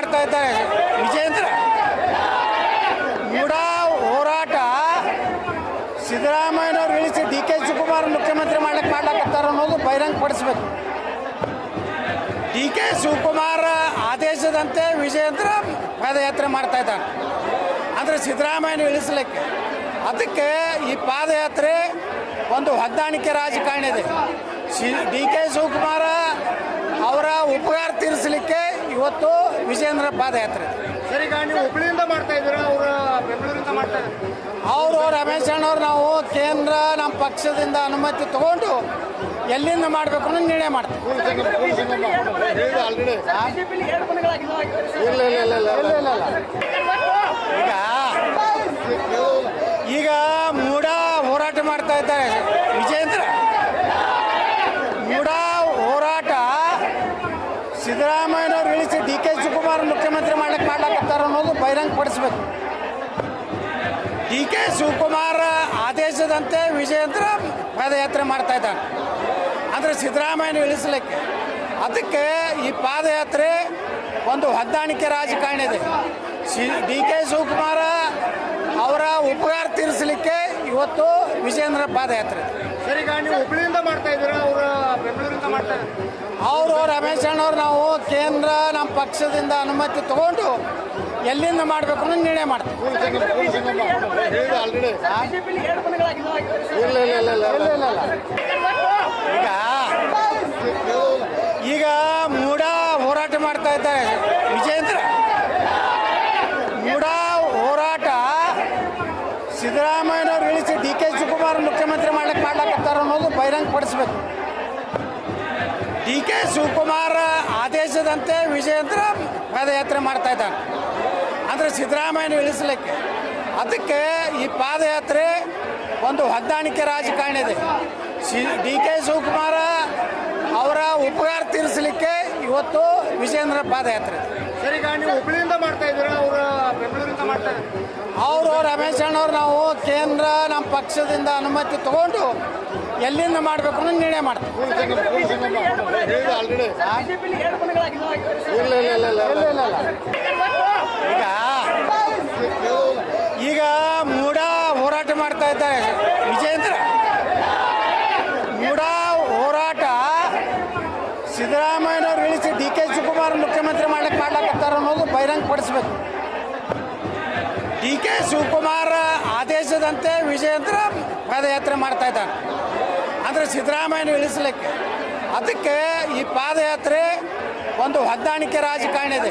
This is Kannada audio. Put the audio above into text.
ಮಾಡ್ತಾ ಇದ್ದಾರೆ ವಿಜೇಂದ್ರ ಕೂಡ ಹೋರಾಟ ಸಿದ್ದರಾಮಯ್ಯನವ್ರು ಇಳಿಸಿ ಡಿ ಕೆ ಶಿವಕುಮಾರ್ ಮುಖ್ಯಮಂತ್ರಿ ಮಾಡಕ್ಕೆ ಮಾಡ್ಲಾಕತ್ತಾರ ಅನ್ನೋದು ಬಹಿರಂಗಪಡಿಸ್ಬೇಕು ಡಿ ಕೆ ಶಿವಕುಮಾರ್ ಆದೇಶದಂತೆ ವಿಜಯೇಂದ್ರ ಪಾದಯಾತ್ರೆ ಮಾಡ್ತಾ ಇದ್ದಾರೆ ಅಂದರೆ ಸಿದ್ದರಾಮಯ್ಯನ ಇಳಿಸಲಿಕ್ಕೆ ಅದಕ್ಕೆ ಈ ಪಾದಯಾತ್ರೆ ಒಂದು ಹೊಂದಾಣಿಕೆ ರಾಜಕಾರಣ ಇದೆ. ಡಿ ಕೆ ಶಿವಕುಮಾರ ಅವರ ಉಪಕಾರ ಇವತ್ತು ವಿಜಯೇಂದ್ರ ಪಾದಯಾತ್ರೆ. ಸರ್ ಈಗ ನೀವು ಹುಬ್ಳಿಯಿಂದ ಮಾಡ್ತಾ ಇದ್ದೀರಾ? ಅವ್ರ ಬೆಂಗಳೂರಿಂದ ಮಾಡ್ತಾ ಇದ್ದಾರೆ. ಅವರು ರಮೇಶ್ ಅಣ್ಣವ್ರು ನಾವು ಕೇಂದ್ರ ನಮ್ಮ ಪಕ್ಷದಿಂದ ಅನುಮತಿ ತಗೊಂಡು ಎಲ್ಲಿಂದ ಮಾಡ್ಬೇಕು ಅನ್ನೋ ನಿರ್ಣಯ ಮಾಡ್ತೀವಿ. ಈಗ ಈಗ ಮೂಡ ಹೋರಾಟ ಮಾಡ್ತಾ ಇದ್ದಾರೆ ವಿಜೇಂದ್ರ ಮೂಡ ಹೋರಾಟ ಸಿದ್ದರಾಮಯ್ಯನವ್ರು ಇಳಿಸಿ ಡಿ ಕೆ ಶಿವಕುಮಾರ್ ಮುಖ್ಯಮಂತ್ರಿ ಮಾಡಕ್ಕೆ ಮಾಡ್ಲಾಕತ್ತಾರ ಅನ್ನೋದು ಬಹಿರಂಗ ಪಡಿಸ್ಬೇಕು. ಡಿ ಕೆ ಶಿವಕುಮಾರ್ ಆದೇಶದಂತೆ ವಿಜಯೇಂದ್ರ ಪಾದಯಾತ್ರೆ ಮಾಡ್ತಾ ಇದ್ದಾನೆ. ಅಂದರೆ ಸಿದ್ದರಾಮಯ್ಯನ ಇಳಿಸ್ಲಿಕ್ಕೆ ಅದಕ್ಕೆ ಈ ಪಾದಯಾತ್ರೆ ಒಂದು ಹೊಂದಾಣಿಕೆ ರಾಜಕಾರಣ ಇದೆ. ಡಿ ಕೆ ಶಿವಕುಮಾರ ಅವರ ಉಪಕಾರ ತೀರಿಸಲಿಕ್ಕೆ ಇವತ್ತು ವಿಜಯೇಂದ್ರ ಪಾದಯಾತ್ರೆ ಸರಿ ನೀವು ಹುಬ್ಳಿಯಿಂದ ಮಾಡ್ತಾ ಅವ್ರ ರಮೇಶ್ ಅಣ್ಣವ್ರು ನಾವು ಕೇಂದ್ರ ನಮ್ಮ ಪಕ್ಷದಿಂದ ಅನುಮತಿ ತಗೊಂಡು ಎಲ್ಲಿಂದ ಮಾಡಬೇಕು ಅನ್ನೋ ನಿರ್ಣಯ ಮಾಡ್ತೀವಿ. ಇಲ್ಲ ಇಲ್ಲ ಇಲ್ಲ ಇಲ್ಲ ಇಲ್ಲ. ಇಲ್ಲ ಈಗ ಈಗ ಮೂಡ ಹೋರಾಟ ಮಾಡ್ತಾ ಇದ್ದಾರೆ ವಿಜೇಂದ್ರ ಮೂಡ ಹೋರಾಟ ಸಿದ್ದರಾಮಯ್ಯನವ್ರು ಇಳಿಸಿ ಡಿ ಕೆ ಶಿವಕುಮಾರ್ ಮುಖ್ಯಮಂತ್ರಿ ಮಾಡ್ಲಿಕ್ಕೆ ಮಾಡ್ಲಾಕತ್ತಾರ ಅನ್ನೋದು ಬಹಿರಂಗ ಪಡಿಸ್ಬೇಕು ಡಿ ಕೆ ಶಿವಕುಮಾರ್ ಆದೇಶದಂತೆ ವಿಜಯೇಂದ್ರ ಪಾದಯಾತ್ರೆ ಮಾಡ್ತಾ ಇದ್ದಾನೆ. ಅಂದರೆ ಸಿದ್ದರಾಮಯ್ಯನ ಇಳಿಸಲಿಕ್ಕೆ. ಅದಕ್ಕೆ ಈ ಪಾದಯಾತ್ರೆ ಒಂದು ಹೊಂದಾಣಿಕೆ ರಾಜಕಾರಣ ಇದೆ. ಸಿ ಡಿ ಕೆ ಶಿವಕುಮಾರ ಅವರ ಉಪಕಾರ ತೀರಿಸಲಿಕ್ಕೆ ಇವತ್ತು ವಿಜಯೇಂದ್ರ ಪಾದಯಾತ್ರೆ ಸರಿ ನೀವು ಹುಬ್ಳಿಯಿಂದ ಮಾಡ್ತಾ ಇದ್ದೀರಾ? ಅವರ ಬೆಂಗಳೂರಿಂದ ಮಾಡ್ತಾ ಅವರು ರಮೇಶ್ ಅಣ್ಣವ್ರು ನಾವು ಕೇಂದ್ರ ನಮ್ಮ ಪಕ್ಷದಿಂದ ಅನುಮತಿ ತಗೊಂಡು ಎಲ್ಲಿಂದ ಮಾಡಬೇಕು ಅನ್ನೋ ನಿರ್ಣಯ ಮಾಡ್ತೀವಿ. ಇಲ್ಲ ಇಲ್ಲ ಇಲ್ಲ ಈಗ ಈಗ ಮೂಡ ಹೋರಾಟ ಮಾಡ್ತಾ ಇದ್ದಾರೆ. ವಿಜೇಂದ್ರ ಮೂಡ ಹೋರಾಟ ಸಿದ್ದರಾಮಯ್ಯನವ್ರು ಇಳಿಸಿ ಡಿ ಕೆ ಶಿವಕುಮಾರ್ ಮುಖ್ಯಮಂತ್ರಿ ಮಾಡಕ್ಕೆ ಮಾಡ್ಲಾಕತ್ತಾರ ಅನ್ನೋದು ಬಹಿರಂಗ ಪಡಿಸ್ಬೇಕು. ಡಿ ಕೆ ಶಿವಕುಮಾರ್ ಆದೇಶದಂತೆ ವಿಜಯೇಂದ್ರ ಪಾದಯಾತ್ರೆ ಮಾಡ್ತಾ ಇದ್ದಾನೆ. ಅಂದರೆ ಸಿದ್ದರಾಮಯ್ಯನ ಇಳಿಸ್ಲಿಕ್ಕೆ ಅದಕ್ಕೆ ಈ ಪಾದಯಾತ್ರೆ ಒಂದು ಹೊಂದಾಣಿಕೆ ರಾಜಕಾರಣ ಇದೆ.